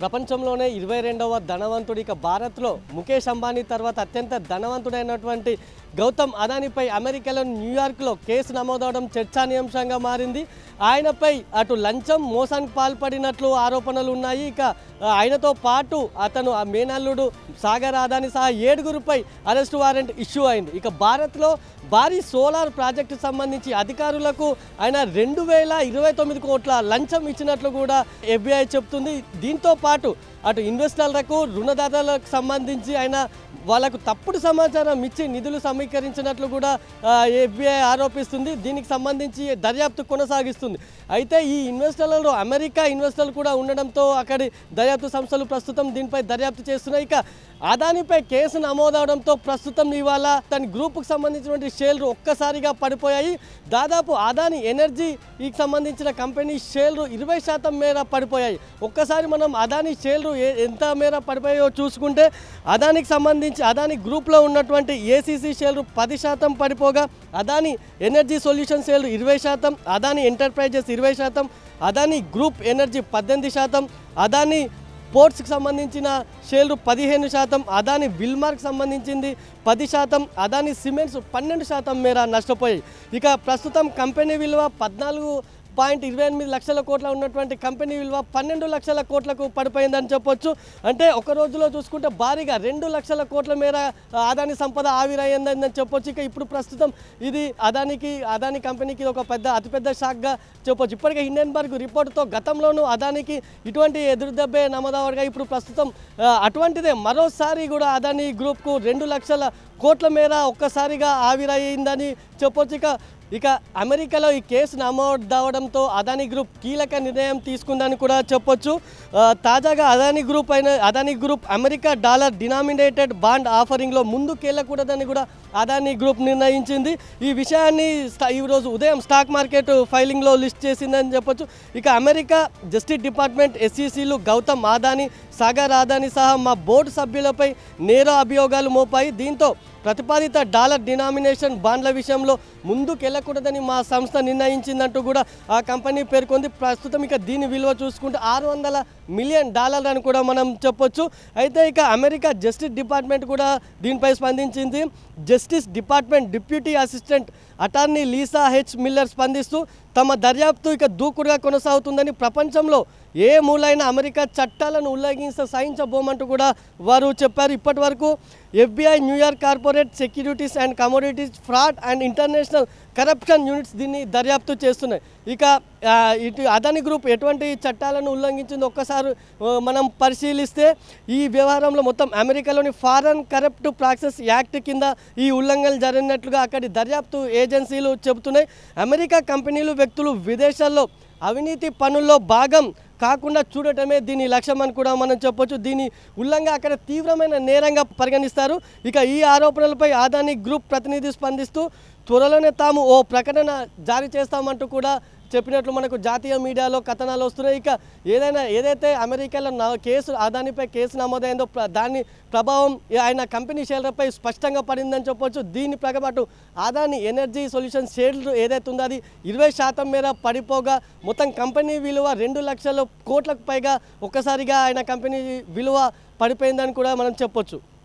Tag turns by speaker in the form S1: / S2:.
S1: ప్రపంచంలోనే ఇరవై రెండవ ధనవంతుడు. ఇక భారత్లో ముఖేష్ అంబానీ తర్వాత అత్యంత ధనవంతుడైనటువంటి గౌతమ్ అదానిపై అమెరికాలో న్యూయార్క్లో కేసు నమోదవడం చర్చానీయాంశంగా మారింది. ఆయనపై అటు లంచం మోసానికి పాల్పడినట్లు ఆరోపణలు ఉన్నాయి. ఇక ఆయనతో పాటు అతను ఆ మేనల్లుడు సాగర్ అదాని సహా ఏడుగురుపై అరెస్ట్ వారెంట్ ఇష్యూ అయింది. ఇక భారత్లో భారీ సోలార్ ప్రాజెక్టు సంబంధించి అధికారులకు ఆయన రెండు వేల ఇరవై తొమ్మిది కోట్ల లంచం ఇచ్చినట్లు కూడా ఎఫ్బిఐ చెప్తుంది. దీంతో పాటు పాటు అటు ఇన్వెస్టర్లకు రుణదాతలకు సంబంధించి ఆయన వాళ్ళకు తప్పుడు సమాచారం ఇచ్చి నిధులు సమీకరించినట్లు కూడా ఎఫ్బిఐ ఆరోపిస్తుంది. దీనికి సంబంధించి దర్యాప్తు కొనసాగిస్తుంది. అయితే ఈ ఇన్వెస్టర్లలో అమెరికా ఇన్వెస్టర్లు కూడా ఉండడంతో అక్కడి దర్యాప్తు సంస్థలు ప్రస్తుతం దీనిపై దర్యాప్తు చేస్తున్నాయి. ఇక అదానిపై కేసు నమోదవడంతో ప్రస్తుతం ఇవాళ తన గ్రూప్కు సంబంధించినటువంటి షేర్లు ఒక్కసారిగా పడిపోయాయి. దాదాపు అదాని ఎనర్జీకి సంబంధించిన కంపెనీ షేర్లు ఇరవై శాతం మేర పడిపోయాయి. ఒక్కసారి మనం అదాని షేర్లు ఏ- ఎంత మేర పడిపోయాయో చూసుకుంటే అదానికి సంబంధించి అదాని గ్రూప్లో ఉన్నటువంటి ఏసీసీ షేర్లు పది శాతం పడిపోగా అదాని ఎనర్జీ సొల్యూషన్ షేర్లు ఇరవై శాతం అదాని ఎంటర్ప్రైజెస్ ఇరవై శాతం అదాని గ్రూప్ ఎనర్జీ పద్దెనిమిది శాతం అదాని పోర్ట్స్కి సంబంధించిన షేర్లు పదిహేను శాతం అదాని విల్మార్క్ సంబంధించింది పది శాతం అదాని సిమెంట్స్ పన్నెండు శాతం మేర నష్టపోయాయి. ఇక ప్రస్తుతం కంపెనీ విలువ పద్నాలుగు పాయింట్ ఇరవై ఎనిమిది లక్షల కోట్ల ఉన్నటువంటి కంపెనీ విలువ పన్నెండు లక్షల కోట్లకు పడిపోయిందని చెప్పొచ్చు. అంటే ఒక రోజులో చూసుకుంటే భారీగా రెండు లక్షల కోట్ల మేర అదాని సంపద ఆవిరయ్యిందని చెప్పొచ్చు. ఇక ఇప్పుడు ప్రస్తుతం ఇది అదానికి అదాని కంపెనీకి ఒక పెద్ద అతిపెద్ద షాక్గా చెప్పొచ్చు. ఇప్పటికే హిండెన్బర్గ్ రిపోర్ట్తో గతంలోనూ అదానికి ఇటువంటి ఎదురుదెబ్బే నమోదవగా ఇప్పుడు ప్రస్తుతం అటువంటిదే మరోసారి కూడా అదాని గ్రూప్కు రెండు లక్షల కోట్ల మేర ఒక్కసారిగా ఆవిరయ్యిందని చెప్పొచ్చు. ఇక ఇక అమెరికాలో ఈ కేసు నమోదవడంతో అదాని గ్రూప్ కీలక నిర్ణయం తీసుకుందని కూడా చెప్పొచ్చు. తాజాగా అదాని గ్రూప్ అయిన Adani group America dollar denominated bond ఆఫరింగ్లో ముందుకెళ్ళకూడదని కూడా అదాని గ్రూప్ నిర్ణయించింది. ఈ విషయాన్ని ఈరోజు ఉదయం స్టాక్ మార్కెట్ ఫైలింగ్లో లిస్ట్ చేసిందని చెప్పొచ్చు. ఇక అమెరికా జస్టిస్ డిపార్ట్మెంట్ ఎస్ఈసీలు గౌతమ్ అదాని సాగర్ ఆదాని సహా మా బోర్డు సభ్యులపై నేర అభియోగాలు మోపాయి. దీంతో ప్రతిపాదిత డాలర్ డినామినేషన్ బాండ్ల విషయంలో ముందుకెళ్ళకూడదని మా సంస్థ నిర్ణయించిందంటూ కూడా ఆ కంపెనీ పేర్కొంది. ప్రస్తుతం ఇక దీని విలువ చూసుకుంటే ఆరు వందల మిలియన్ డాలర్ అని కూడా మనం చెప్పొచ్చు. అయితే ఇక అమెరికా జస్టిస్ డిపార్ట్మెంట్ కూడా దీనిపై స్పందించింది. Justice department deputy assistant attorney Lisa H Miller స్పందిస్తూ తమ దర్యాప్తు ఇక దూకుడుగా కొనసాగుతుందని ప్రపంచంలో ఏ మూలైన అమెరికా చట్టాలను ఉల్లంఘించ సహించబోమంటూ కూడా వారు చెప్పారు. ఇప్పటి వరకు FBI New York corporate securities and commodities fraud and international corruption units దీన్ని దర్యాప్తు చేస్తున్నాయి. ఇక ఇటు అదాని గ్రూప్ ఎటువంటి చట్టాలను ఉల్లంఘించింది ఒక్కసారి మనం పరిశీలిస్తే ఈ వ్యవహారంలో మొత్తం అమెరికాలోని ఫారెన్ కరప్ట్ ప్రాక్సెస్ యాక్ట్ కింద ఈ ఉల్లంఘనలు జరిగినట్లుగా అక్కడి దర్యాప్తు ఏజెన్సీలు చెబుతున్నాయి. అమెరికా కంపెనీలు వ్యక్తులు విదేశాల్లో అవినీతి పనుల్లో భాగం కాకుండా చూడటమే దీని లక్ష్యం అని కూడా మనం చెప్పొచ్చు. దీని ఉల్లంఘన అక్కడ తీవ్రమైన నేరంగా పరిగణిస్తారు. ఇక ఈ ఆరోపణలపై ఆదాని గ్రూప్ ప్రతినిధి స్పందిస్తూ త్వరలోనే తాము ఓ ప్రకటన జారీ చేస్తామంటూ కూడా చెప్పినట్లు మనకు జాతీయ మీడియాలో కథనాలు వస్తున్నాయి. ఇక ఏదైనా ఏదైతే అమెరికాలో నా కేసు అదానిపై కేసు నమోదైందో దాని ప్రభావం ఆయన కంపెనీ షేర్లపై స్పష్టంగా పడిందని చెప్పొచ్చు. దీని ప్రకారం అదాని ఎనర్జీ సొల్యూషన్ షేర్లు ఏదైతే ఉందో అది ఇరవై శాతం మేర పడిపోగా మొత్తం కంపెనీ విలువ రెండు లక్షల కోట్లకు పైగా ఒక్కసారిగా ఆయన కంపెనీ విలువ పడిపోయిందని కూడా మనం చెప్పొచ్చు.